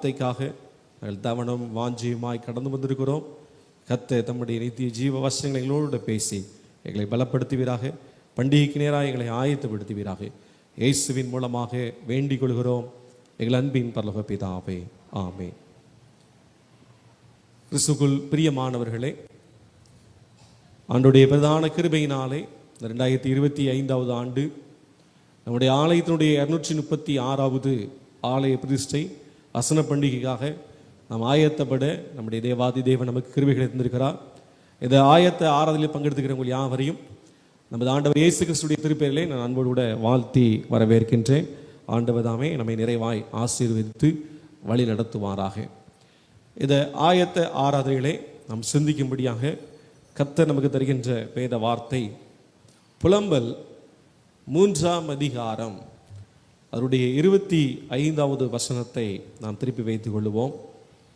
வார்த்தைக்காக நாங்கள் தவணம் வாஞ்சியுமாய் கடந்து வந்திருக்கிறோம். கத்த தம்முடைய நித்திய ஜீவ வசனங்களை எங்களோடு பேசி எங்களை பலப்படுத்துவீராக. பண்டிகைக்கு நேராக எங்களை ஆயத்தப்படுத்துவீராக. இயேசுவின் மூலமாக வேண்டிக் கொள்கிறோம். எங்கள் அன்பின் பரலோக பிதாவே ஆமே கிறிஸ்துக்குள் பிரியமானவர்களே ஆண்டுடைய பிரதான கிருபையினாலே ரெண்டாயிரத்தி இருபத்தி ஐந்தாவது ஆண்டு நம்முடைய ஆலயத்தினுடைய இரநூற்றி முப்பத்தி ஆறாவது ஆலய பிரதிஷ்டை வசன பண்டிகைக்காக நாம் ஆயத்தப்பட நம்முடைய தேவாதி தேவன் நமக்கு கிருபைகளை தந்திருக்கிறார். இந்த ஆயத்த ஆராதனையில் பங்கெடுத்துக்கிறவங்க யாவரையும் நமது ஆண்டவர் இயேசு கிறிஸ்துடைய திருப்பெயரிலே நான் அன்போடு கூட வாழ்த்தி வரவேற்கின்றேன். ஆண்டவர் தாமே நம்மை நிறைவாய் ஆசீர்வதித்து வழி நடத்துவாராக. இந்த ஆயத்த ஆராதனைகளை நாம் சிந்திக்கும்படியாக கத்த நமக்கு தருகின்ற வேத வார்த்தை புலம்பல் மூன்றாம் அதிகாரம். அதனுடைய இருபத்தி ஐந்தாவது வசனத்தை நாம் திருப்பி வைத்துக் கொள்ளுவோம்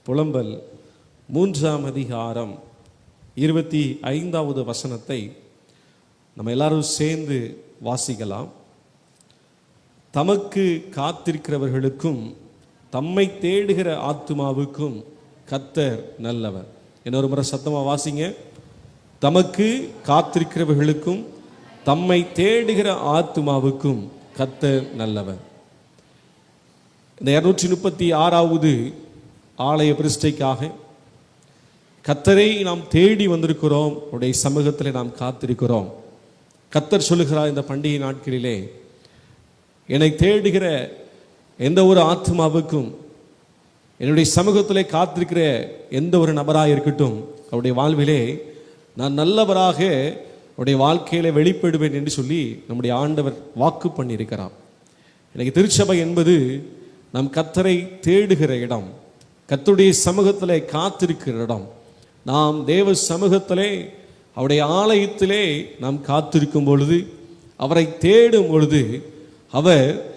புலம்பல் மூன்றாம் அதிகாரம் இருபத்தி ஐந்தாவது வசனத்தை நம்ம எல்லாரும் சேர்ந்து வாசிக்கலாம். தமக்கு காத்திருக்கிறவர்களுக்கும் தம்மை தேடுகிற ஆத்துமாவுக்கும் கத்தர் நல்லவர். இன்னொரு முறை சத்தமாக வாசிங்க? தமக்கு காத்திருக்கிறவர்களுக்கும் தம்மை தேடுகிற ஆத்துமாவுக்கும் கத்தர் நல்லவர். இந்த இரநூற்றி முப்பத்தி ஆறாவது ஆலய பிரதிஷ்டைக்காக கத்தரை நாம் தேடி வந்திருக்கிறோம். உடைய சமூகத்தில் நாம் காத்திருக்கிறோம். கத்தர் சொல்லுகிறார் இந்த பண்டிகை நாட்களிலே என்னை தேடுகிற எந்த ஒரு ஆத்மாவுக்கும் என்னுடைய சமூகத்திலே காத்திருக்கிற எந்த ஒரு நபராக இருக்கட்டும் அவருடைய வாழ்விலே நான் நல்லவராக அவருடைய வாழ்க்கையில வெளிப்படுவேன் என்று சொல்லி நம்முடைய ஆண்டவர் வாக்கு பண்ணியிருக்கிறார். எனக்கு திருச்சபை என்பது நம் கத்தரை தேடுகிற இடம் கத்துடைய சமூகத்திலே காத்திருக்கிற இடம். நாம் தேவ சமூகத்திலே அவருடைய ஆலயத்திலே நாம் காத்திருக்கும் பொழுது அவரை தேடும் பொழுது அவர்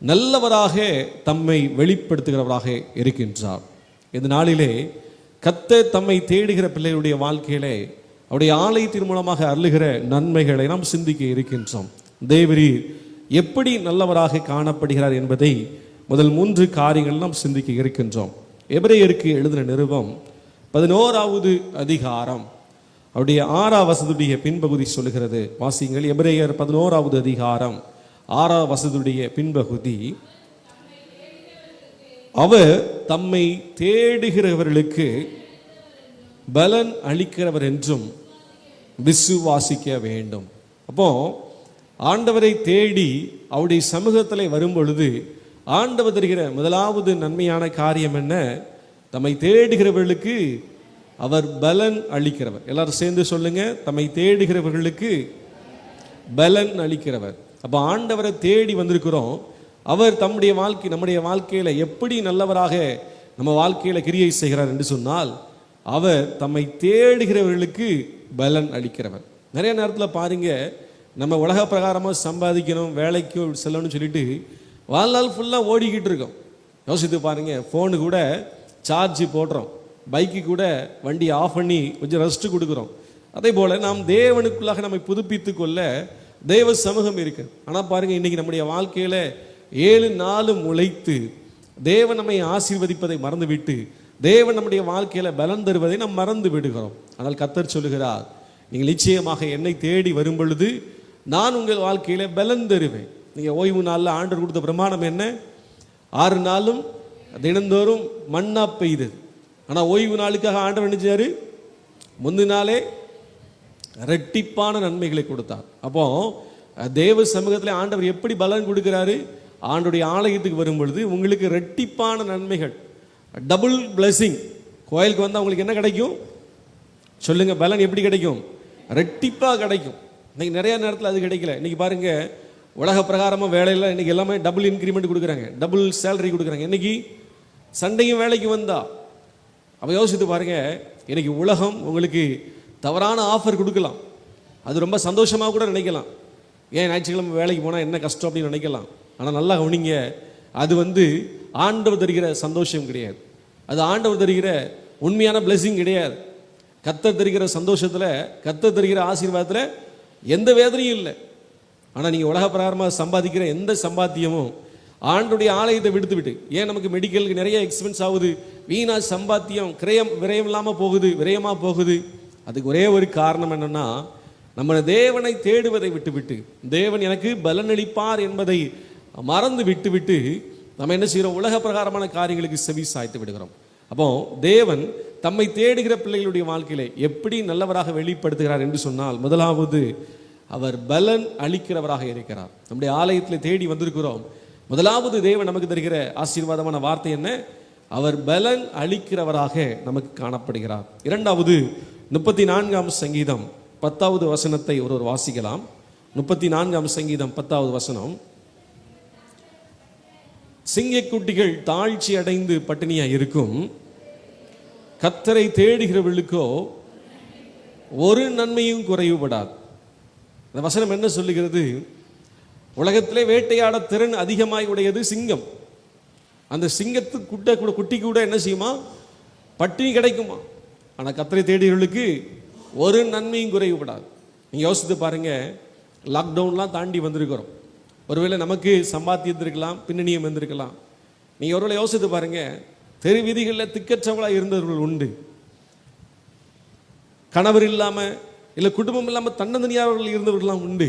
நல்லவராக தம்மை வெளிப்படுத்துகிறவராக இருக்கின்றார். இந்த நாளிலே கத்த தம்மை தேடுகிற பிள்ளைகளுடைய வாழ்க்கையிலே அவருடைய ஆலயத்தின் மூலமாக அருளுகிற நன்மைகளை நாம் சிந்திக்க இருக்கின்றோம். தேவரீர் எப்படி நல்லவராக காணப்படுகிறார் என்பதை முதல் மூன்று காரியங்கள் நாம் சிந்திக்க இருக்கின்றோம். எபிரேயருக்கு எழுதின நிருபம் பதினோராவது அதிகாரம். அவருடைய ஆறாம் வசதியுடைய பின்பகுதி சொல்லுகிறது. வாசிங்கள் எபிரேயர் பதினோராவது அதிகாரம் ஆறாம் வசதியுடைய பின்பகுதி. அவர் தம்மை தேடுகிறவர்களுக்கு பலன் அளிக்கிறவர் என்றும் விசுவாசிக்க வேண்டும். அப்போ ஆண்டவரை தேடி அவருடைய சமூகத்தில் வரும் பொழுது ஆண்டவர் தருகிற முதலாவது நன்மையான காரியம் என்ன? தம்மை தேடுகிறவர்களுக்கு அவர் பலன் அளிக்கிறவர். எல்லாரும் சேர்ந்து சொல்லுங்க தம்மை தேடுகிறவர்களுக்கு பலன் அளிக்கிறவர். அப்போ ஆண்டவரை தேடி வந்திருக்கிறோம். அவர் தம்முடைய வாழ்க்கை நம்முடைய வாழ்க்கையில எப்படி நல்லவராக நம்ம வாழ்க்கையில கிரியை செய்கிறார் என்று சொன்னால் அவர் தம்மை தேடுகிறவர்களுக்கு பலன் அளிக்கிறவர். நிறைய நேரத்தில் பாருங்க நம்ம உலக பிரகாரமாக சம்பாதிக்கணும் வேலைக்கு செல்லணும்னு சொல்லிட்டு வாழ்நாள் ஃபுல்லாக ஓடிக்கிட்டு இருக்கோம். யோசித்து பாருங்க ஃபோனு கூட சார்ஜ் போடுறோம். பைக்கு கூட வண்டி ஆஃப் பண்ணி கொஞ்சம் ரெஸ்ட் கொடுக்குறோம். அதே போல் நாம் தேவனுக்குள்ளாக நம்மை புதுப்பித்து கொள்ள தேவ சமூகம் இருக்கு. ஆனால் பாருங்க இன்னைக்கு நம்முடைய வாழ்க்கையில் ஏழு நாளும் உழைத்து தேவன் நம்மை ஆசீர்வதிப்பதை மறந்துவிட்டு தேவன் நம்முடைய வாழ்க்கையில பலன் தருவதை நாம் மறந்து விடுகிறோம். ஆனால் கத்தர் சொல்லுகிறார் நீங்கள் நிச்சயமாக என்னை தேடி வரும் பொழுது நான் உங்கள் வாழ்க்கையில பலன் தருவேன். நீங்க ஓய்வு நாளில் ஆண்டவர் கொடுத்த பிரமாணம் என்ன? ஆறு நாளும் தினந்தோறும் மண்ணா பெய்தது. ஆனால் ஓய்வு நாளுக்காக ஆண்டவர் நினைச்சாரு முந்தின நாளே ரெட்டிப்பான நன்மைகளை கொடுத்தார். அப்போ தேவ சமூகத்தில் ஆண்டவர் எப்படி பலன் கொடுக்கிறாரு? ஆண்டுடைய ஆலயத்துக்கு வரும் பொழுது உங்களுக்கு ரெட்டிப்பான நன்மைகள் டபுள் பிளெஸிங் கோயிலுக்கு வந்தால் உங்களுக்கு என்ன கிடைக்கும்? சொல்லுங்க பலன் எப்படி கிடைக்கும்? ரெட்டிப்பாக கிடைக்கும். இன்னைக்கு நிறைய நேரத்தில் அது கிடைக்கல. இன்னைக்கு பாருங்க உலக பிரகாரமாக வேலையில் இன்னைக்கு எல்லாமே டபுள் இன்க்ரிமெண்ட் கொடுக்குறாங்க. டபுள் சேலரி கொடுக்குறாங்க. இன்னைக்கு சண்டையும் வேலைக்கு வந்தா. அப்போ யோசித்து பாருங்க இன்னைக்கு உலகம் உங்களுக்கு தவறான ஆஃபர் கொடுக்கலாம். அது ரொம்ப சந்தோஷமாக கூட நினைக்கலாம். ஏன் ஞாயிற்றுக்கிழமை வேலைக்கு போனால் என்ன கஷ்டம் அப்படின்னு நினைக்கலாம். ஆனால் நல்லா கவனிங்க அது வந்து ஆண்டவர் தருகிற சந்தோஷம் கிடையாது. அது ஆண்டவர் தருகிற உண்மையான பிளெஸிங் கிடையாது. கத்தர் தருகிற சந்தோஷத்தில் கத்தர் தருகிற ஆசீர்வாதத்தில் எந்த வேதனையும் இல்லை. ஆனால் நீங்கள் உலக பிரகாரமாக சம்பாதிக்கிற எந்த சம்பாத்தியமும் ஆண்டுடைய ஆலயத்தை விடுத்து விட்டு ஏன் நமக்கு மெடிக்கலுக்கு நிறைய எக்ஸ்பென்ஸ் ஆகுது வீணா சம்பாத்தியம் கிரயம் விரயம் இல்லாமல் போகுது விரயமாக போகுது. அதுக்கு ஒரே ஒரு காரணம் என்னென்னா நம்ம தேவனை தேடுவதை விட்டுவிட்டு தேவன் எனக்கு பலனளிப்பார் என்பதை மறந்து விட்டுவிட்டு நம்ம என்ன செய்கிறோம் உலக பிரகாரமான காரியங்களுக்கு செவி சாய்த்து விடுகிறோம். அப்போ தேவன் தம்மை தேடுகிற பிள்ளைகளுடைய வாழ்க்கையிலே எப்படி நல்லவராக வெளிப்படுத்துகிறார் என்று சொன்னால் முதலாவது அவர் பலன் அளிக்கிறவராக இருக்கிறார். நம்முடைய ஆலயத்தில் தேடி வந்திருக்கிறோம். முதலாவது தேவன் நமக்கு தருகிற ஆசீர்வாதமான வார்த்தை என்ன? அவர் பலன் அளிக்கிறவராக நமக்கு காணப்படுகிறார். இரண்டாவது முப்பத்தி நான்காம் சங்கீதம் பத்தாவது வசனத்தை ஒருவர் வாசிக்கலாம். முப்பத்தி நான்காம் சங்கீதம் பத்தாவது வசனம். சிங்கக்குட்டிகள் தாழ்ச்சி அடைந்து பட்டினியாக இருக்கும். கத்தரை தேடுகிறவர்களுக்கோ ஒரு நன்மையும் குறைவுபடாது. இந்த வசனம் என்ன சொல்லுகிறது? உலகத்திலே வேட்டையாட திறன் அதிகமாய் உடையது சிங்கம். அந்த சிங்கத்து குட்டை கூட குட்டி கூட என்ன செய்யுமா? பட்டினி கிடைக்குமா? ஆனால் கத்தரை தேடியவர்களுக்கு ஒரு நன்மையும் குறைவுபடாது. நீங்கள் யோசித்து பாருங்கள் லாக்டவுன்லாம் தாண்டி வந்திருக்கிறோம். ஒருவேளை நமக்கு சம்பாத்தியத்திருக்கலாம் பின்னணியம் வந்திருக்கலாம் நீங்கள் ஒருவேளை யோசித்து பாருங்க தெரு வீதிகளில் திக்கற்றவளாக இருந்தவர்கள் உண்டு. கணவர் இல்லாமல் இல்லை குடும்பம் இல்லாமல் தன்னந்தனியாவர்கள் இருந்தவர்கள்லாம் உண்டு.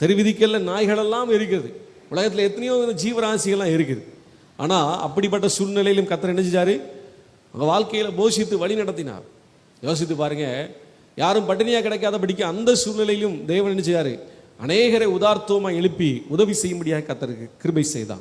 தெருவிதிக்கல்ல நாய்களெல்லாம் இருக்குது. உலகத்தில் எத்தனையோ ஜீவராசிகள்லாம் இருக்குது. ஆனால் அப்படிப்பட்ட சூழ்நிலையிலும் கத்தர் என்ன அவங்க வாழ்க்கையில் போஷித்து வழி நடத்தினார். யோசித்து பாருங்க யாரும் பட்டினியாக கிடைக்காத படிக்க அந்த சூழ்நிலையிலும் தேவன் நினைச்சாரு அநேகரை உதார்த்தமாக எழுப்பி உதவி செய்யும்படியாக கத்தருக்கு கிருபை செய்தான்.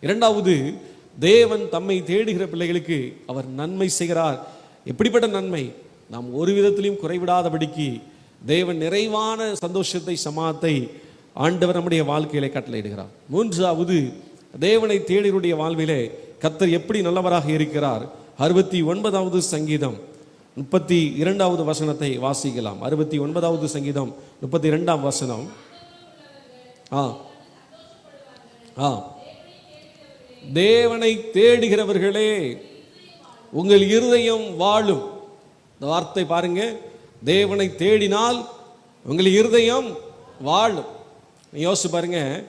இரண்டாவது தேவன் தம்மை தேடுகிற பிள்ளைகளுக்கு அவர் நன்மை செய்கிறார். எப்படிப்பட்ட நன்மை? நாம் ஒரு விதத்திலையும் குறைவிடாதபடிக்கு தேவன் நிறைவான சந்தோஷத்தை சமாத்தை ஆண்டவர் நம்முடைய வாழ்க்கையிலே கட்டளையிடுகிறார். மூன்றாவது தேவனை தேடினுடைய வாழ்விலே கத்தர் எப்படி நல்லவராக இருக்கிறார்? அறுபத்தி ஒன்பதாவது சங்கீதம் முப்பத்தி இரண்டாவது வசனத்தை வாசிக்கலாம். அறுபத்தி ஒன்பதாவது சங்கீதம் முப்பத்தி இரண்டாம் வசனம். ஆ. ஆ. தேவனை தேடுகிறவர்களே உங்கள் இருதயம் வாழும். இந்த வார்த்தை பாருங்க. தேவனை தேடினால் உங்கள் இருதயம் வாழும். யோசிச்சு பாருங்க.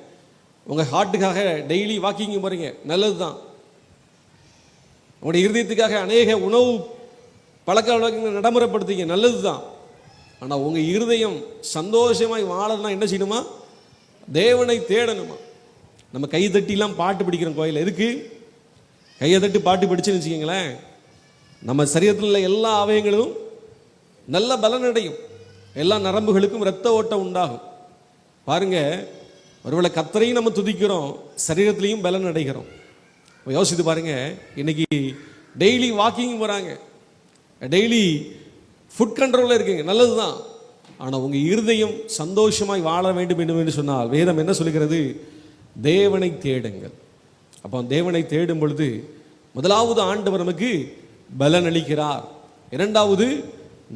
உங்கள் ஹார்ட்டுக்காக டெய்லி வாக்கிங் போகிறீங்க நல்லது தான் உங்களுடைய இருதயத்துக்காக அநேக உணவு பழக்க வழக்கங்களை நடைமுறைப்படுத்திங்க நல்லது தான் ஆனால் உங்கள் இருதயம் சந்தோஷமாய் வாழணும்னா என்ன செய்யணுமா? தேவனை தேடணுமா? நம்ம கை தட்டிலாம் பாட்டு படிக்கிறோம் கோயில் எதுக்கு? கையை தட்டி பாட்டு படிச்சுன்னு வச்சுக்கோங்களேன். நம்ம சரீரத்தில் உள்ள எல்லா அவயங்களும் நல்ல பலனடையும். எல்லா நரம்புகளுக்கும் இரத்த ஓட்டம் உண்டாகும். பாருங்க ஒருவேளை கத்தரையும் நம்ம துதிக்கிறோம் சரீரத்திலையும் பலன் அடைகிறோம் யோசித்து பாருங்க இன்னைக்கு டெய்லி வாக்கிங் போகிறாங்க டெய்லி ஃபுட் கண்ட்ரோலில் இருக்கீங்க. நல்லது தான் ஆனால் உங்கள் இருதயம் சந்தோஷமாய் வாழ வேண்டும் என்று சொன்னால் வேதம் என்ன சொல்கிறது தேவனை தேடுங்கள். அப்போ தேவனை தேடும் பொழுது முதலாவது ஆண்டவர் நமக்கு பலன் அளிக்கிறார். இரண்டாவது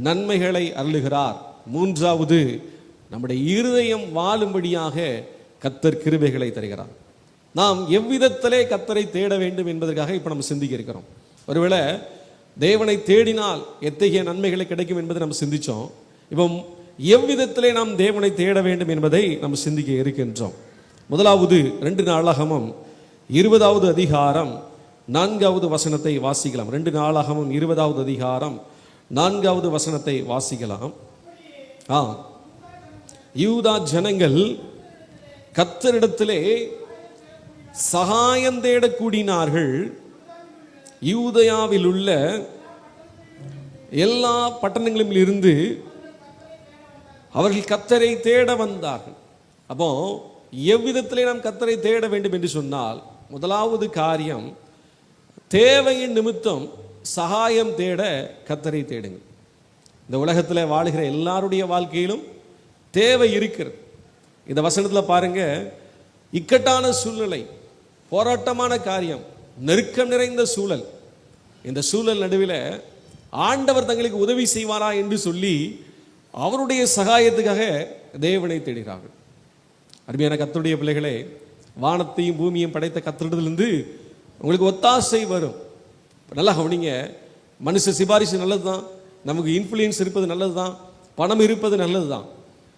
நன்மைகளை அருளுகிறார். மூன்றாவது நம்முடைய இருதயம் வாழும்படியாக கத்தர் கிருபைகளை தருகிறார். நாம் எவ்விதத்திலே கத்தரை தேட வேண்டும் என்பதற்காக இப்போ நம்ம சிந்திக்க இருக்கிறோம். ஒருவேளை தேவனை தேடினால் எத்தகைய நன்மைகளை கிடைக்கும் என்பதை நம்ம சிந்திச்சோம். இப்போ எவ்விதத்திலே நாம் தேவனை தேட வேண்டும் என்பதை நாம் சிந்திக்க இருக்கின்றோம். முதலாவது ரெண்டு நாளாகமும் இருபதாவது அதிகாரம் நான்காவது வசனத்தை வாசிக்கலாம். ரெண்டு நாளாகமும் இருபதாவது அதிகாரம் நான்காவது வசனத்தை வாசிக்கலாம். ஆ. யூதா ஜனங்கள் கத்தரிடத்திலே சகாயம் தேட கூடினார்கள் யூதயாவில் உள்ள எல்லா பட்டணங்களிலும் இருந்து அவர்கள் கத்தரை தேட வந்தார்கள். அப்போ எவ்விதத்திலே நாம் கத்தரை தேட வேண்டும் என்று சொன்னால் முதலாவது காரியம் தேவையின் நிமித்தம் சகாயம் தேட கத்தரை தேடுங்கள். இந்த உலகத்தில் வாழுகிற எல்லாருடைய வாழ்க்கையிலும் தேவை இருக்கிறது. இந்த வசனத்தில் பாருங்க இக்கட்டான சூழ்நிலை போராட்டமான காரியம் நெருக்கம் நிறைந்த சூழல். இந்த சூழல் நடுவில் ஆண்டவர் தங்களுக்கு உதவி செய்வாரா என்று சொல்லி அவருடைய சகாயத்துக்காக தேவனை தேடுகிறார்கள். அருமையான கத்தருடைய பிள்ளைகளே வானத்தையும் பூமியையும் படைத்த கத்திரிடத்துலேருந்து உங்களுக்கு ஒத்தாசை வரும். நல்லா கவனிங்க மனுஷ சிபாரிசு நல்லது தான் நமக்கு இன்ஃப்ளூயன்ஸ் இருப்பது நல்லது தான் பணம் இருப்பது நல்லது தான்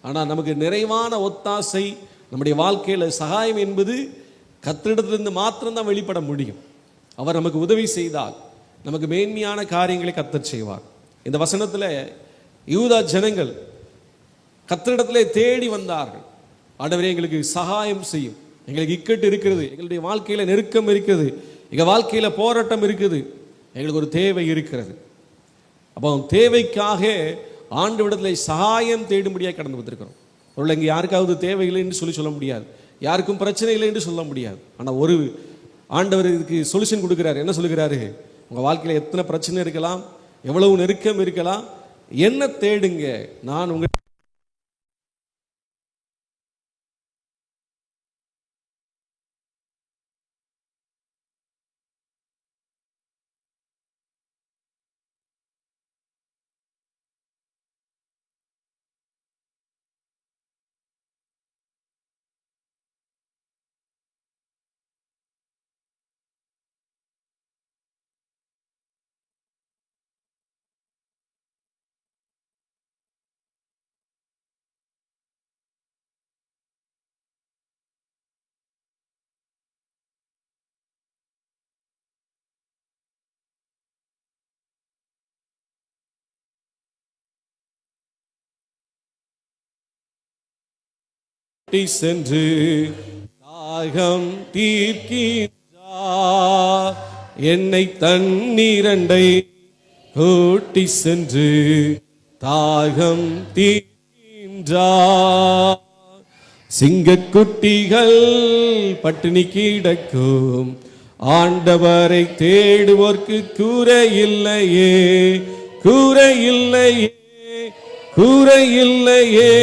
ஆனால் நமக்கு நிறைவான ஒத்தாசை நம்முடைய வாழ்க்கையில் சகாயம் என்பது கத்திரிடத்திலிருந்து மாத்திரம்தான் வெளிப்பட முடியும். அவர் நமக்கு உதவி செய்தால் நமக்கு மேன்மையான காரியங்களை கத்தர் செய்வார். இந்த வசனத்தில் யூதா ஜனங்கள் கத்தரிடத்திலே தேடி வந்தார்கள். ஆண்டவரே எங்களுக்கு சகாயம் செய்யும். எங்களுக்கு இக்கட்டு இருக்கிறது. எங்களுடைய வாழ்க்கையில் நெருக்கம் இருக்கிறது எங்கள் வாழ்க்கையில் போராட்டம் இருக்குது. எங்களுக்கு ஒரு தேவை இருக்கிறது. அப்போ தேவைக்காக ஆண்டு விடத்தில் சகாயம் தேடும்படியாக கடந்து வந்திருக்கிறோம். பொருள் இங்கே யாருக்காவது தேவை இல்லைன்னு சொல்லி சொல்ல முடியாது. யாருக்கும் பிரச்சனை இல்லை என்று சொல்ல முடியாது. ஆனால் ஒரு ஆண்டவர் இதுக்கு சொல்யூஷன் கொடுக்குறாரு. என்ன சொல்லுகிறாரு? உங்கள் வாழ்க்கையில் எத்தனை பிரச்சனை இருக்கலாம்? எவ்வளவு நெருக்கம் இருக்கலாம்? என்ன தேடுங்க? நான் உங்க கூட்டி சென்று தாகம் தீர்க்கின்றார். என்னை தண்ணீரண்டை கூட்டி சென்று தாகம் தீர்க்கின்றார். சிங்கக்குட்டிகள் பட்டினி கிடக்கும். ஆண்டவரை தேடுவோர்க்கு கூரை இல்லையே கூரை இல்லையே கூரை இல்லையே.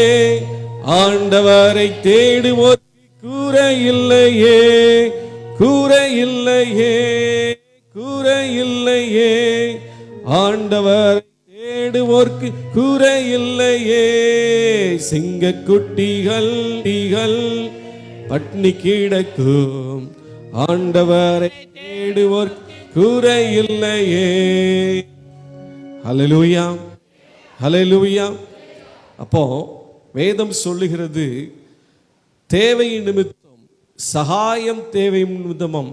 ஆண்டவரை தேடுவோர்க்கு கூற இல்லையே கூற இல்லையே கூற இல்லையே ஆண்டவர் தேடுவோர்க்கு கூற இல்லையே சிங்க குட்டிகள் பட்னி கிடக்கும். ஆண்டவரை தேடுவோர் கூற இல்லையே ஹalleluya ஹalleluya. அப்போ வேதம் சொல்லுகிறது தேவை நிமித்தம் சகாயம் தேவை நிமித்தமும்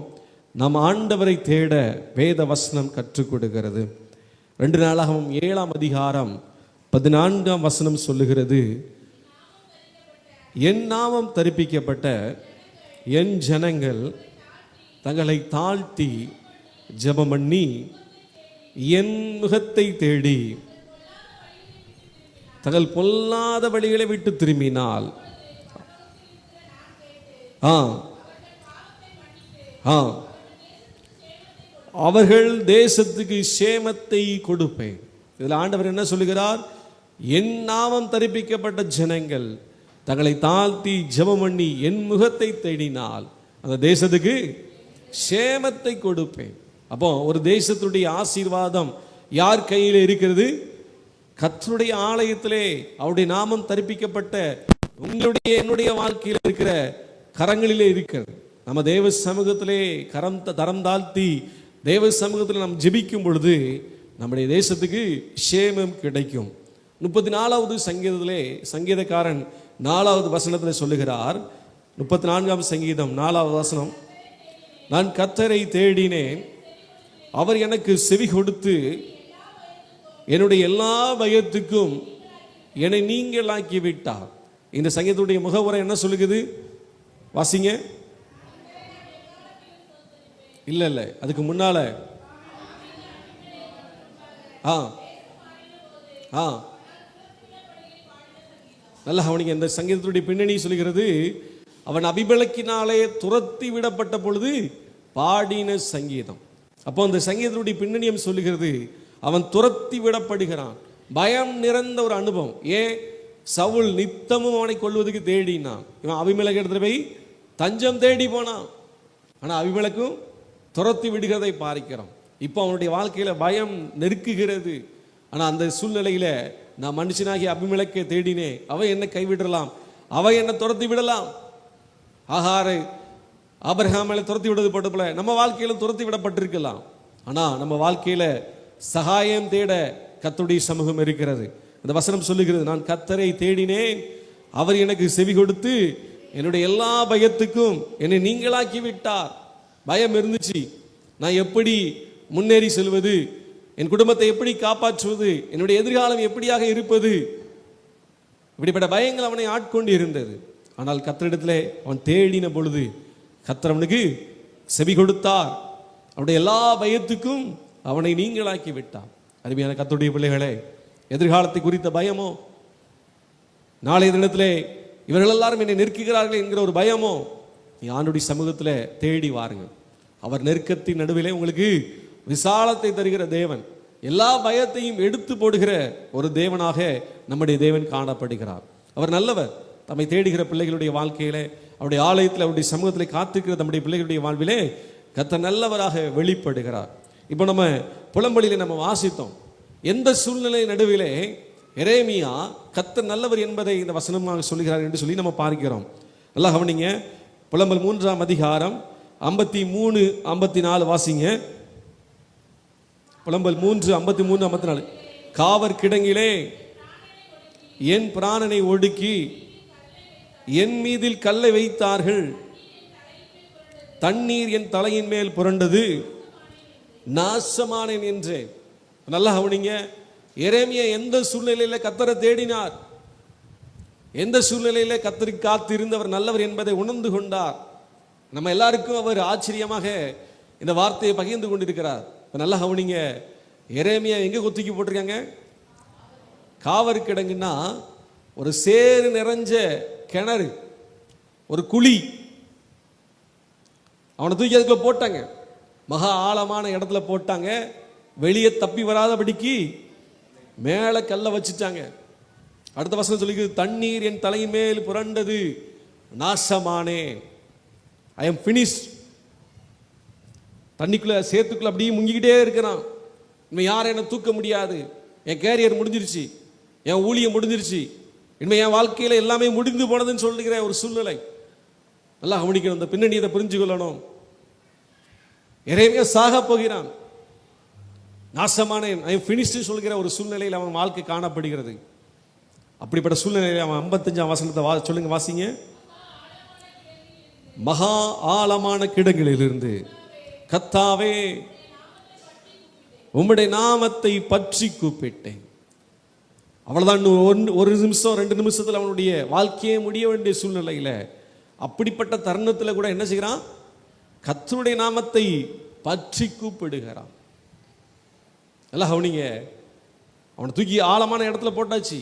நம் ஆண்டவரை தேட வேத வசனம் கற்றுக் கொடுக்கிறது. ரெண்டு நாளாகவும் ஏழாம் அதிகாரம் பதினான்காம் வசனம் சொல்லுகிறது என் நாமம் தரிப்பிக்கப்பட்ட என் ஜனங்கள் தங்களை தாழ்த்தி ஜெபம் பண்ணி என் முகத்தை தேடி தங்கள் பொல்லாத வழிகளை விட்டு திரும்பினால். ஆ. ஆ. அவர்கள் தேசத்துக்கு சேமத்தை கொடுப்பேன். இதில் ஆண்டவர் என்ன சொல்லுகிறார்? என் நாமம் தரிப்பிக்கப்பட்ட ஜனங்கள் தங்களை தாழ்த்தி ஜெபம் பண்ணி என் முகத்தை தேடினால் அந்த தேசத்துக்கு சேமத்தை கொடுப்பேன். அப்போ ஒரு தேசத்துடைய ஆசீர்வாதம் யார் கையில் இருக்கிறது? கத்தருடைய ஆலயத்திலே அவருடைய நாமம் தரிப்பிக்கப்பட்ட உங்களுடைய என்னுடைய வாழ்க்கையில் இருக்கிற கரங்களிலே இருக்கிறது. நம்ம தேவ சமூகத்திலே கரம் த- தரம் தாழ்த்தி தேவ சமூகத்தில் நாம் ஜெபிக்கும் பொழுது நம்முடைய தேசத்துக்கு சேமம் கிடைக்கும். முப்பத்தி நாலாவது சங்கீதத்திலே சங்கீதக்காரன் நாலாவது வசனத்தில் சொல்லுகிறார். முப்பத்தி நான்காம் சங்கீதம் நாலாவது வசனம். நான் கத்தரை தேடினேன் அவர் எனக்கு செவி கொடுத்து என்னுடைய எல்லா பயத்துக்கும் என்னை நீங்களாக்கி விட்டார் இந்த சங்கீதத்துடைய முகவுரை என்ன சொல்லுகிறது? வாசிங்க. இல்ல இல்ல. அதுக்கு முன்னால. ஆ. ஆ. நல்லா அவனுக்கு இந்த சங்கீதத்துடைய பின்னணி சொல்லுகிறது அவன் அபிபலக்கினாலே துரத்தி விடப்பட்ட பொழுது பாடின சங்கீதம். அப்போ அந்த சங்கீதத்துடைய பின்னணியம் சொல்லுகிறது அவன் துரத்தி விடப்படுகிறான். பயம் நிறைந்த ஒரு அனுபவம். ஏன் சவுல் நித்தமும் அவனை கொள்வதுக்கு தேடினான். இவன் அபிமலக்கு எடுத்துகிட்டு போய் தஞ்சம் தேடி போனான். ஆனால் அபிமலக்கும் துரத்தி விடுகிறதை பார்க்கிறோம். இப்போ அவனுடைய வாழ்க்கையில் பயம் நெருக்குகிறது. ஆனால் அந்த சூழ்நிலையில் நான் மனுஷனாகி அபிமிளக்கை தேடினேன் அவன் என்ன கைவிடலாம். அவன் என்ன துரத்தி விடலாம். ஆகாரை ஆபரகாமலை துரத்தி விடுவது போட்டு போல நம்ம வாழ்க்கையில் துரத்தி விடப்பட்டிருக்கலாம். ஆனால் நம்ம வாழ்க்கையில் சகாயம் தேட கத்துடைய சமூகம் இருக்கிறது. இந்த வசனம் சொல்லுகிறது நான் கத்தரை தேடினேன் அவர் எனக்கு செவி கொடுத்து என்னுடைய எல்லா பயத்துக்கும் என்னை நீங்களாக்கி விட்டார் பயம் இருந்துச்சு. நான் எப்படி முன்னேறி செல்வது? என் குடும்பத்தை எப்படி காப்பாற்றுவது? என்னுடைய எதிர்காலம் எப்படியாக இருப்பது? இப்படிப்பட்ட பயங்கள் அவனை ஆட்கொண்டு இருந்தது. ஆனால் கத்தரிடத்திலே அவன் தேடின பொழுது கத்தர் அவனுக்கு செவி கொடுத்தார். அவனுடைய எல்லா பயத்துக்கும் அவனை நீங்களாக்கி விட்டான். அருமையான கத்துடைய பிள்ளைகளே எதிர்காலத்தை குறித்த பயமோ? நாளைய தினத்திலே இவர்கள் எல்லாரும் என்னை நெருக்குகிறார்கள் என்கிற ஒரு பயமோ? நீ ஆண்டுடைய சமூகத்தில் தேடி வாருங்க அவர் நெருக்கத்தின் நடுவிலே உங்களுக்கு விசாலத்தை தருகிற தேவன். எல்லா பயத்தையும் எடுத்து போடுகிற ஒரு தேவனாக நம்முடைய தேவன் காணப்படுகிறார். அவர் நல்லவர். தம்மை தேடுகிற பிள்ளைகளுடைய வாழ்க்கையிலே அவருடைய ஆலயத்தில் அவருடைய சமூகத்தில் காத்திருக்கிற நம்முடைய பிள்ளைகளுடைய வாழ்விலே கத்த நல்லவராக வெளிப்படுகிறார். இப்போ நம்ம புலம்பலியில் நம்ம வாசித்தோம். எந்த சூழ்நிலை நடுவிலே எரேமியா கத்த நல்லவர் என்பதை இந்த வசனமாக சொல்கிறார் என்று சொல்லி நம்ம பார்க்கிறோம். நல்லா கவனிங்க. புலம்பல் மூன்றாம் அதிகாரம் ஐம்பத்தி மூணு ஐம்பத்தி நாலு வாசிங்க. புலம்பல் மூன்று ஐம்பத்தி மூணு ஐம்பத்தி நாலு. காவர் கிடங்கிலே என் பிராணனை ஒடுக்கி என் மீதில் கல்லை வைத்தார்கள். தண்ணீர் என் தலையின் மேல் புரண்டது. நாசமானேன் என்றேன் நல்லா கவனிங்க. எரேமியா எந்த சூழ்நிலையில கத்தரை தேடினார்? எந்த சூழ்நிலையில கத்தரி காத்திருந்தவர் நல்லவர் என்பதை உணர்ந்து கொண்டார்? நம்ம எல்லாருக்கும் அவர் ஆச்சரியமாக இந்த வார்த்தையை பகிர்ந்து கொண்டிருக்கிறார். இப்போ நல்லா கவனிங்க. எரேமியா எங்கே குத்திக்கி போட்டிருக்காங்க? காவறு கிடங்குன்னா ஒரு சேறு நிறைஞ்ச கிணறு ஒரு குழி. அவனை தூக்கி அதுக்குள்ள போட்டாங்க. மகா ஆழமான இடத்துல போட்டாங்க. வெளியே தப்பி வராதபடிக்கு மேலே கல்லை வச்சுட்டாங்க. அடுத்த வசனம் சொல்லிக்குது தண்ணீர் என் தலையின் மேல் புரண்டது நாசமானே. ஐ எம் ஃபினிஷ் தண்ணிக்குள்ளே சேத்துக்குள்ள அப்படியே முங்கிக்கிட்டே இருக்கிறான். இனிமே யாரும் என்னை தூக்க முடியாது. என் கேரியர் முடிஞ்சிருச்சு. என் ஊழியம் முடிஞ்சிருச்சு. இனிமேல் என் வாழ்க்கையில் எல்லாமே முடிந்து போனதுன்னு சொல்லுகிற ஒரு சூழ்நிலை. நல்லா கவனிக்கணும். இந்த பின்னணி இதை புரிஞ்சு கொள்ளணும் இறைமையா சாக போகிறான். நாசமானேன் ஃபினிஷ்டு சொல்கிற ஒரு சூழ்நிலையில் அவன் வாழ்க்கை காணப்படுகிறது. அப்படிப்பட்ட சூழ்நிலையில் அவன் ஐம்பத்தஞ்சாம் வசனத்தை வா சொல்லுங்க வாசிங்க. மகா ஆழமான கிடங்களிலிருந்து கத்தாவே உம்முடைய நாமத்தை பற்றி கூப்பிட்டேன். அவ்வளோதான் இன்னும் ஒன்று ஒரு நிமிஷம் ரெண்டு நிமிஷத்தில் அவனுடைய வாழ்க்கையே முடிய வேண்டிய சூழ்நிலையில அப்படிப்பட்ட தருணத்தில் கூட என்ன செய்கிறான்? கத்தருடைய நாமத்தை பற்றி கூப்பிடுகிறான். எல்லாம் அவனிங்க அவனை தூக்கி ஆழமான இடத்துல போட்டாச்சு.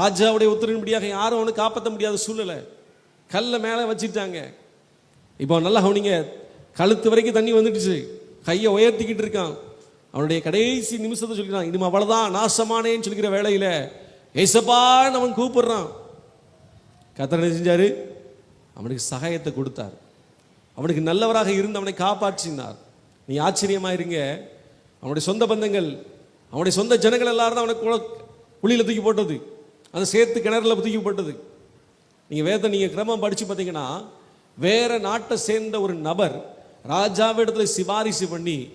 ராஜாவுடைய உத்தரவின்படியாக யாரும் அவனை காப்பாற்ற முடியாத சூழ்நிலை. கல்லை மேலே வச்சுட்டாங்க இப்போ நல்லா அவனிங்க கழுத்து வரைக்கும் தண்ணி வந்துடுச்சு. கையை உயர்த்திக்கிட்டு இருக்கான். அவனுடைய கடைசி நிமிஷத்தை சொல்லிக்கிறான் இனிமே அவ்வளோதான் நாசமானேன்னு சொல்லிக்கிற வேலையில் ஏசப்பான்னு அவன் கூப்பிடுறான். கத்தனை என்ன செஞ்சாரு? அவனுக்கு சகாயத்தை கொடுத்தார். அவனுக்கு நல்லவராக இருந்து அவனை காப்பாற்றினார். நீ ஆச்சரியமாயிருங்க. அவனுடைய சொந்த பந்தங்கள் அவனுடைய சொந்த ஜனங்கள் எல்லாரும் தான் அவனை குள- குழியில் தூக்கி போட்டது. அந்த சேர்த்து கிணறுல தூக்கி போட்டது. நீங்கள் வேதத்தை நீங்கள் கிரமம் படித்து பார்த்தீங்கன்னா வேற நாட்டை சேர்ந்த ஒரு நபர் ராஜாவிடத்துல சிபாரிசு பண்ணி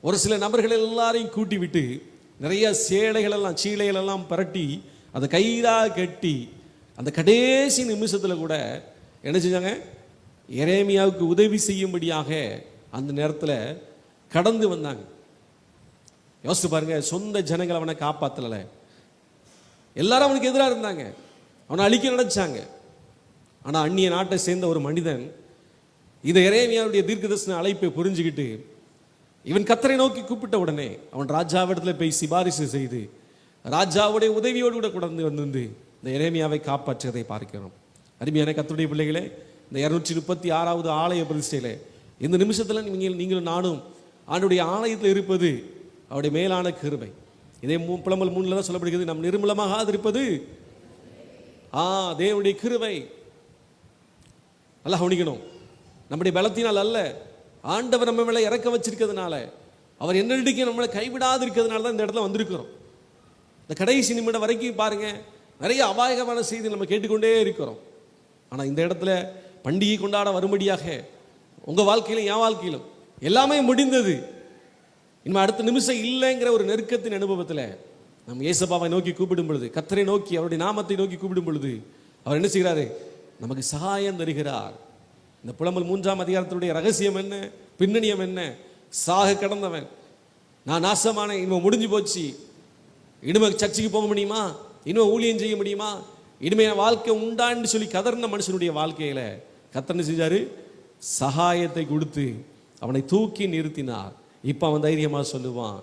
ஒரு சில நபர்கள் எல்லாரையும் கூட்டி விட்டு நிறைய சேலைகள் எல்லாம் சீலைகள் எல்லாம் பரட்டி அதை கயிறா கட்டி அந்த கடைசி நிமிஷத்தில் கூட என்ன செஞ்சாங்க? எரேமியாவுக்கு உதவி செய்யும்படியாக அந்த நேரத்தில் கடந்து வந்தாங்க. யோசிச்சு பாருங்க சொந்த ஜனங்கள் அவனை காப்பாற்றலை எல்லாரும் அவனுக்கு எதிராக இருந்தாங்க. அவனை அழிக்க நினைச்சாங்க. ஆனா அந்நிய நாட்டை சேர்ந்த ஒரு மனிதன் இதை இறைமையாவுடைய தீர்க்கதர்சன அழைப்பை புரிஞ்சுக்கிட்டு இவன் கத்தரை நோக்கி கூப்பிட்ட உடனே அவன் ராஜாவிடத்துல போய் சிபாரிசு செய்து ராஜாவுடைய உதவியோடு கூட கடந்து வந்து இந்த இறைமையாவை காப்பாற்றுவதை பார்க்கிறோம். அருமையான கத்துடைய பிள்ளைகளே இந்த இருநூற்றி முப்பத்தி ஆறாவது ஆலய பிரதிஷ்டையில் இந்த நிமிஷத்துல நீங்கள் நீங்களும் நானும் ஆண்டுடைய ஆலயத்தில் இருப்பது அவருடைய மேலான கிருபை. இதே மூ புலம்பல் மூணுல தான் சொல்லப்படுகிறது நம் நிர்மலமாக இருப்பது ஆ தேவனுடைய கிருபை. நல்லா கவனிக்கணும். நம்முடைய பலத்தினால் அல்ல ஆண்டவர் நம்ம மேலே இறக்க வச்சிருக்கிறதுனால அவர் என்னடிக்கு நம்மளை கைவிடாது இருக்கிறதுனால தான் இந்த இடத்துல வந்திருக்கிறோம். இந்த கடைசி நிமிடம் வரைக்கும் பாருங்க நிறைய அபாயகமான செய்தி நம்ம கேட்டுக்கொண்டே இருக்கிறோம். ஆனால் இந்த இடத்துல பண்டிகை கொண்டாட வரும்படியாக உங்கள் வாழ்க்கையிலும் என் வாழ்க்கையிலும் எல்லாமே முடிந்தது. இனிமே அடுத்த நிமிஷம் இல்லைங்கிற ஒரு நெருக்கத்தின் அனுபவத்தில் நம்ம இயேசப்பாவை நோக்கி கூப்பிடும் பொழுது கத்தரை நோக்கி அவருடைய நாமத்தை நோக்கி கூப்பிடும் பொழுது அவர் என்ன செய்கிறாரு? நமக்கு சகாயம் தருகிறார். இந்த புலம்பல் மூன்றாம் அதிகாரத்தினுடைய ரகசியம் என்ன? பின்னணியம் என்ன? சாக கடந்தவன். நான் நாசமான இனிமே முடிஞ்சு போச்சு. இனிமே சர்ச்சுக்கு போக முடியுமா? இனிமே ஊழியம் செய்ய முடியுமா? இனிமே வாழ்க்கை உண்டான்னு சொல்லி கதர்ன மனுஷனுடைய வாழ்க்கையில கத்தனை செஞ்சாரு? சகாயத்தை கொடுத்து அவனை தூக்கி நிறுத்தினார். இப்போ அவன் தைரியமாக சொல்லுவான்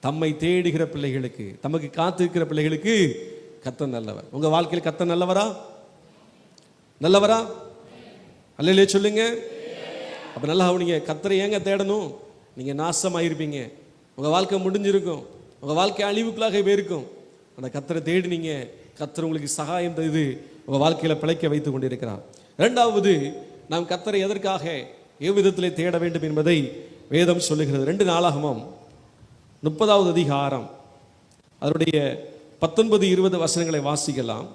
தம்மை தேடுகிற பிள்ளைகளுக்கு தமக்கு காத்திருக்கிற பிள்ளைகளுக்கு கத்தன் நல்லவர். உங்க வாழ்க்கையில் கத்தன் நல்லவரா? நல்லவரா? அல்லையிலே சொல்லுங்க. அப்ப நல்லா அவனிங்க கத்தரை ஏங்க தேடணும்? நீங்க நாசமாயிருப்பீங்க உங்க வாழ்க்கை முடிஞ்சிருக்கும். உங்க வாழ்க்கை அழிவுக்குள்ளாக போயிருக்கும். அந்த கத்தரை தேடினீங்க. கத்தர் உங்களுக்கு சகாயம் செய்து உங்க வாழ்க்கையில பிழைக்க வைத்துக் கொண்டிருக்கிறான் இரண்டாவது நாம் கத்தரை எதற்காக எவ்விதத்திலே தேட வேண்டும் என்பதை வேதம் சொல்லுகிறது. ரெண்டு நாளாகமும் முப்பதாவது அதிகாரம் அதனுடைய பத்தொன்பது இருபது வசனங்களை வாசிக்கலாம்.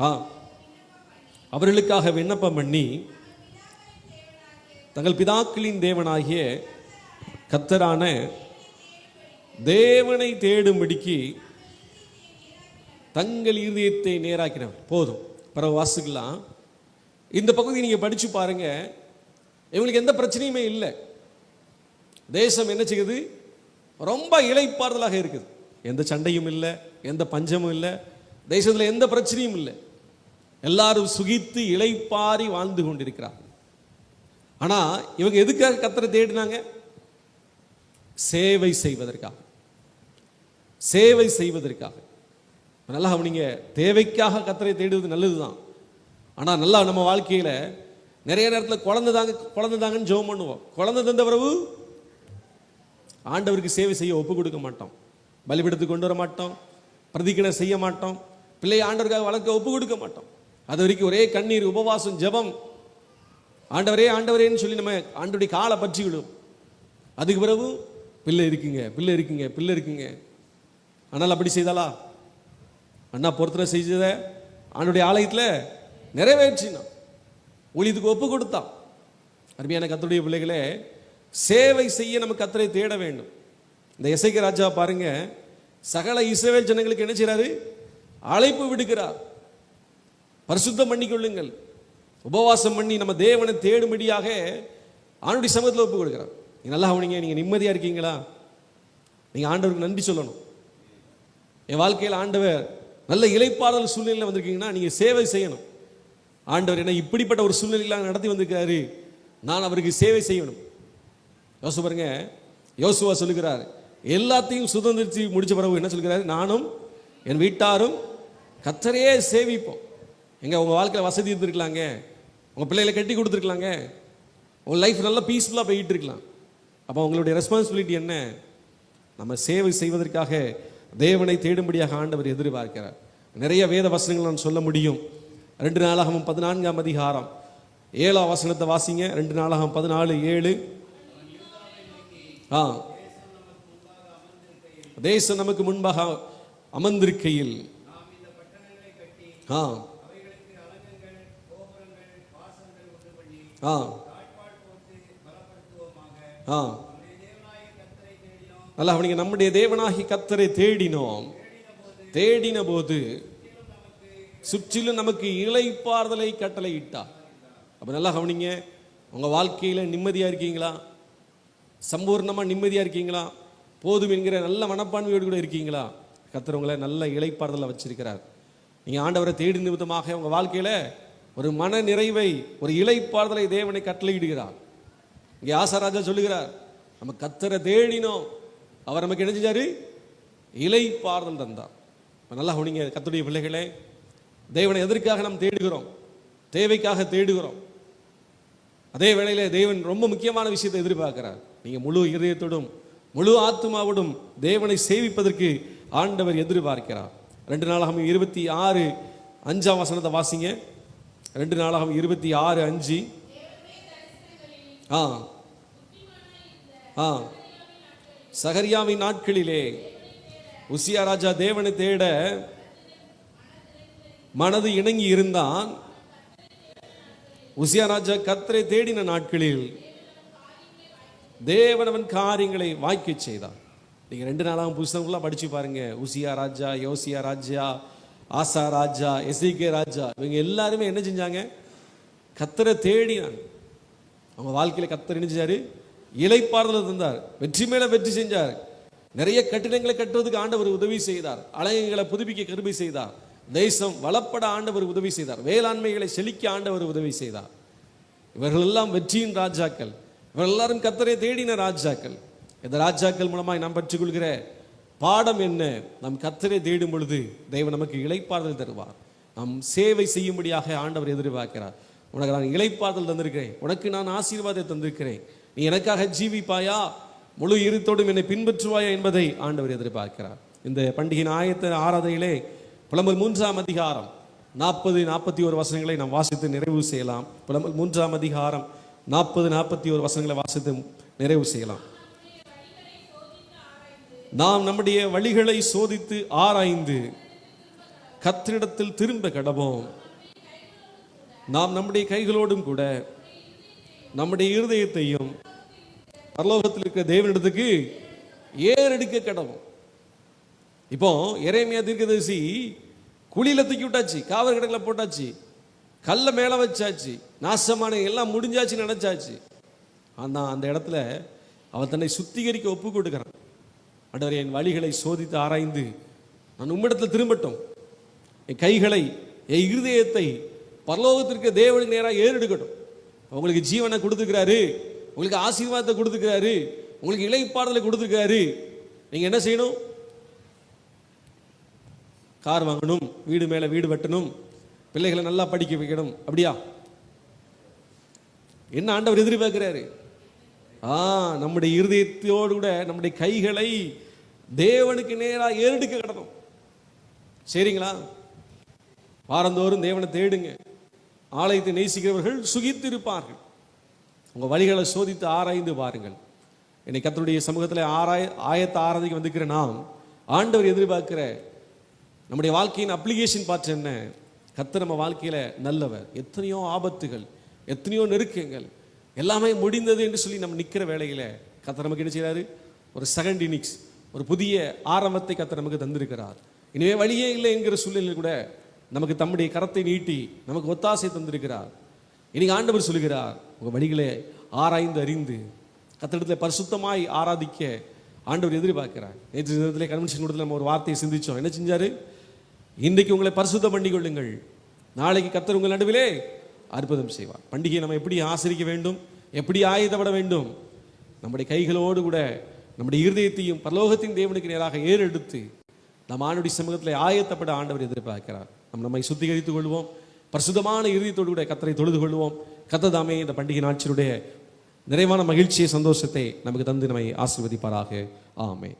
ஆ அவர்களுக்காக விண்ணப்பம் பண்ணி தங்கள் பிதாக்களின் தேவனாகிய கத்தரான தேவனை தேடும்படிக்கு தங்கள் இருதயத்தை நேராக்கினவர். போதும் பிறகு வாசிக்கலாம். இந்த பகுதி நீங்க படிச்சு பாருங்க. இவங்களுக்கு எந்த பிரச்சனையுமே இல்லை. தேசம் என்ன செய்யுது? ரொம்ப இலைப்பாறுதலாக இருக்குது. எந்த சண்டையும் இல்லை எந்த பஞ்சமும் இல்லை தேசத்தில் எந்த பிரச்சனையும் இல்லை. எல்லாரும் சுகித்து இலைப்பாரி வாழ்ந்து கொண்டிருக்கிறார் ஆனா இவங்க எதுக்காக கத்தரை தேடினாங்க? சேவை செய்வதற்காக. சேவை செய்வதற்காக. நல்லா அவனிங்க தேவைக்காக கத்தரை தேடுவது நல்லதுதான். ஆனா நல்லா நம்ம வாழ்க்கையில நிறைய நேரத்தில் குழந்தை தாங்க குழந்தை தாங்கன்னு ஜெபம் பண்ணுவோம். குழந்தை தந்த பிறகு ஆண்டவருக்கு சேவை செய்ய ஒப்பு கொடுக்க மாட்டோம். பலிபடுத்து கொண்டு வர மாட்டோம். பிரதிக்கிணை செய்ய மாட்டோம். பிள்ளை ஆண்டவருக்காக வளர்க்க ஒப்பு கொடுக்க மாட்டோம். அது வரைக்கும் ஒரே கண்ணீர் உபவாசம் ஜெபம். ஆண்டவரே ஆண்டவரேன்னு சொல்லி நம்ம ஆண்டுடைய காலை பற்றி விடும் அதுக்கு பிறகு பிள்ளை இருக்குங்க பிள்ளை இருக்குங்க பிள்ளை இருக்குங்க. ஆனால் அப்படி செய்தாலா அண்ணா பொறுத்தரை செஞ்சதை ஆண்டுடைய ஆலயத்தில் நிறைவேற்றினான் ஒளிதுக்கு ஒப்பு கொடுத்தான் அருமையான கத்தருடைய பிள்ளைகளே சேவை செய்ய நம்ம கத்தரை தேட வேண்டும். இந்த இசைக்கு ராஜா பாருங்க சகல இஸ்ரவேல் ஜனங்களுக்கு என்ன செய்கிறாரு அழைப்பு விடுக்கிறார். பரிசுத்தம் பண்ணிக்கொள்ளுங்கள் உபவாசம் பண்ணி நம்ம தேவனை தேடும்படியாக ஆணுடைய சமூகத்தில் ஒப்பு கொடுக்குறார். நீ நல்லா அவனிங்க நீங்கள் நிம்மதியாக இருக்கீங்களா? நீங்கள் ஆண்டவருக்கு நன்றி சொல்லணும். என் வாழ்க்கையில் ஆண்டவர் நல்ல இலைப்பாடல் சூழ்நிலையில் வந்திருக்கீங்கன்னா நீங்கள் சேவை செய்யணும். ஆண்டவர் என்ன இப்படிப்பட்ட ஒரு சூழ்நிலையில் நடத்தி வந்திருக்காரு நான் அவருக்கு சேவை செய்யணும். யோசு பாருங்க. யோசுவா சொல்லுகிறார் எல்லாத்தையும் சுதந்திரிச்சு முடிச்ச பிறகு என்ன சொல்கிறாரு நானும் என் வீட்டாரும் கத்தரையே சேவிப்போம். எங்கே உங்கள் வாழ்க்கையில் வசதி இருந்திருக்கலாங்க. உங்கள் பிள்ளைகளை கட்டி கொடுத்துருக்கலாங்க. உங்கள் லைஃப் நல்லா பீஸ்ஃபுல்லாக போயிட்டு இருக்கலாம். அப்போ உங்களுடைய ரெஸ்பான்சிபிலிட்டி என்ன? நம்ம சேவை செய்வதற்காக தேவனை தேடும்படியாக ஆண்டவர் எதிர்பார்க்கிறார். நிறைய வேத வசனங்கள் நான் சொல்ல முடியும். ரெண்டு நாளாகவும் பதினான்காம் அதிகாரம். ஏழாம் வசனத்தை வாசிங்க. ரெண்டு நாளாகவும் பதினாலு ஏழு. ஆ. தேசம் நமக்கு முன்பாக அமர்ந்திருக்கையில். ஆ. ஆ. ஆ. அல்ல அவனிங்க நம்முடைய தேவனாகி கத்தரை தேடினோம். தேடின போது சுற்றிலும் நமக்கு இளைப்பாறுதலை கட்டளையிட்டார். அப்ப நல்லா கவனிங்க உங்க வாழ்க்கையில நிம்மதியா இருக்கீங்களா? சம்பூர்ணமா நிம்மதியா இருக்கீங்களா? போதும் என்கிற நல்ல மனப்பான்மையோடு கூட இருக்கீங்களா? கத்துறவங்களை நல்ல இழைப்பார்தலை வச்சிருக்கிறார். நீங்க ஆண்டவரை தேடி நிமித்தமாக உங்க வாழ்க்கையில ஒரு மன நிறைவை ஒரு இழைப்பார்தலை தேவனை கட்டளையிடுகிறார். இங்கே ஆசாராஜா சொல்லுகிறார் நம்ம கத்தரை தேடினோம். அவர் நமக்கு என்ன செஞ்சாரு? இலைப்பாறுதல் தந்தார். நல்லா கவனிங்க கத்துடைய பிள்ளைகளே தேவனை எதற்காக நாம் தேடுகிறோம்? தேவைக்காக தேடுகிறோம். அதே வேளையில் தேவன் ரொம்ப முக்கியமான விஷயத்தை எதிர்பார்க்கிறார். நீங்கள் முழு இதயத்தோடும் முழு ஆத்மாவோடும் தேவனை சேவிப்பதற்கு ஆண்டவர் எதிர்பார்க்கிறார். ரெண்டு நாளாகவும் இருபத்தி ஆறு அஞ்சாம் வசனத்தை வாசிங்க. ரெண்டு நாளாகவும் இருபத்தி ஆறு அஞ்சு. ஆ. ஆ. சகரியாவின் நாட்களிலே உசியா ராஜா தேவனை தேட மனது இணங்கி இருந்தான். உசியா ராஜா கத்தரை தேடின நாட்களில் தேவனவன் காரியங்களை வாய்க்க செய்தான் நீங்க ரெண்டு நாளாகவும் புஸ்தகங்களாம் படிச்சு பாருங்க. உசியா ராஜா யோசியா ராஜா ஆசா ராஜா எஸ்இகே ராஜா இவங்க எல்லாருமே என்ன செஞ்சாங்க? கத்தரை தேடினாங்க அவங்க வாழ்க்கையில கத்தர் என்ன செஞ்சாரு? இலைப்பாறுதலை தந்தார். வெற்றி மேல வெற்றி செஞ்சார். நிறைய கட்டிடங்களை கட்டுவதுக்கு ஆண்டவர் உதவி செய்தார். அழகுகளை புதுப்பிக்க கருமை செய்தார். தேசம் வளப்பட ஆண்டவர் உதவி செய்தார். வேளாண்மைகளை செழிக்க ஆண்டவர் உதவி செய்தார். இவர்கள் எல்லாம் வெற்றியின் ராஜாக்கள். இவர்கள் எல்லாரும் கத்தரை தேடின ராஜாக்கள். இந்த ராஜாக்கள் மூலமாக நாம் பெற்றுக்கொள்கிற பாடம் என்ன? நம் கத்தரை தேடும் பொழுது தெய்வம் நமக்கு இளைப்பாறுதல் தருவார். நாம் சேவை செய்யும்படியாக ஆண்டவர் எதிர்பார்க்கிறார். உனக்கு நான் இளைப்பாறுதல் தந்திருக்கிறேன். உனக்கு நான் ஆசீர்வாதத்தை தந்திருக்கிறேன். நீ எனக்காக ஜீவிப்பாயா? முழு இருத்தோடும் என்னை பின்பற்றுவாயா என்பதை ஆண்டவர் எதிர்பார்க்கிறார். இந்த பண்டிகையின் ஆயத்த ஆராதனையிலே புலம்பல் மூன்றாம் அதிகாரம். நாற்பது நாற்பத்தி ஒரு வசனங்களை நாம் வாசித்து நிறைவு செய்யலாம். புலம்பல் மூன்றாம் அதிகாரம். நாற்பது நாற்பத்தி ஒரு வசனங்களை வாசித்து நிறைவு செய்யலாம். நாம் நம்முடைய வழிகளை சோதித்து ஆராய்ந்து கத்திரிடத்தில் திரும்ப கடவோம். நாம் நம்முடைய கைகளோடும் கூட நம்முடைய இருதயத்தையும் பரலோகத்தில் இருக்கிற தேவனிடத்துக்கு ஏறெடுக்க கடவும். இப்போ இறைமையா தீர்க்கதரிசி குழியில தூக்கி விட்டாச்சு காவல் கடலில் போட்டாச்சு கல்லை மேலே வச்சாச்சு நாசமான எல்லாம் முடிஞ்சாச்சு நினைச்சாச்சு. ஆனால் அந்த இடத்துல அவன் தன்னை சுத்திகரிக்க ஒப்பு கொடுக்குறான். ஆண்டவரே என் வழிகளை சோதித்து ஆராய்ந்து நான் உம்மிடத்தில் திரும்பட்டும். என் கைகளை என் இருதயத்தை பரலோகத்திற்கு தேவனுக்கு நேராக ஏறெடுக்கட்டும். உங்களுக்கு ஜீவனை கொடுத்துக்கிறாரு உங்களுக்கு ஆசீர்வாதத்தை கொடுத்துக்கிறாரு உங்களுக்கு இலைப்பாடலை கொடுத்துருக்காரு நீங்கள் என்ன செய்யணும்? கார் வாங்கணும் வீடு மேலே வீடு வெட்டணும் பிள்ளைகளை நல்லா படிக்க வைக்கணும். அப்படியா? என்ன ஆண்டவர் எதிர்பார்க்கிறாரு? ஆ நம்முடைய இருதயத்தோடு கூட நம்முடைய கைகளை தேவனுக்கு நேராக ஏறெடுக்க கிடணும். சரிங்களா? வாரந்தோறும் தேவனை தேடுங்க. ஆலயத்தை நேசிக்கிறவர்கள் சுகித்து இருப்பார்கள் உங்கள் வழிகளை சோதித்து ஆராய்ந்து பாருங்கள். என்னை கத்தருடைய சமூகத்தில் ஆராய ஆயத்த ஆராதிக்கு வந்திருக்கிற நாம் ஆண்டவர் எதிர்பார்க்கிற நம்முடைய வாழ்க்கையின் அப்ளிகேஷன் பார்த்து என்ன? கத்தர் நம்ம வாழ்க்கையில் நல்லவர். எத்தனையோ ஆபத்துகள் எத்தனையோ நெருக்கங்கள் எல்லாமே முடிந்தது என்று சொல்லி நம்ம நிற்கிற வேலையில் கத்தர் நமக்கு என்ன செய்கிறாரு ஒரு செகண்ட் இன்னிங்ஸ் ஒரு புதிய ஆரம்பத்தை கத்தர் நமக்கு தந்திருக்கிறார். இனிமே வழியே இல்லை என்கிற சூழ்நிலையில் கூட நமக்கு தம்முடைய கரத்தை நீட்டி நமக்கு ஒத்தாசை தந்திருக்கிறார். இன்னைக்கு ஆண்டவர் சொல்லுகிறார் உங்கள் வழிகளை ஆராய்ந்து அறிந்து கத்திடத்தில் பரிசுத்தமாய் ஆராதிக்க ஆண்டவர் எதிர்பார்க்கிறார். நேற்று தினத்திலே கன்வென்ஷன் கூடத்தில் நம்ம ஒரு வார்த்தையை சிந்திச்சோம். என்ன செஞ்சார்? இன்றைக்கு உங்களை பரிசுத்தம் பண்ணி கொள்ளுங்கள் நாளைக்கு கத்தர் உங்கள் நடுவிலே அற்புதம் செய்வார். பண்டிகையை நம்ம எப்படி ஆசிரிக்க வேண்டும்? எப்படி ஆயுதப்பட வேண்டும்? நம்முடைய கைகளோடு கூட நம்முடைய இருதயத்தையும் பரலோகத்தின் தேவனுக்கு நேராக ஏறெடுத்து நம் ஆணுடைய சமூகத்தில் ஆயத்தப்பட ஆண்டவர் எதிர்பார்க்கிறார். நம்ம நம்மை சுத்திகரித்துக் கொள்வோம். பரிசுதமான இறுதியத்தோடு கூட கத்தரை தொழுது கொள்வோம். கத்ததாமே இந்த பண்டிகை நாட்சியுடைய நிறைவான மகிழ்ச்சியை சந்தோஷத்தை நமக்கு தந்து நம்மை ஆசிர்வதிப்பாராக. ஆமே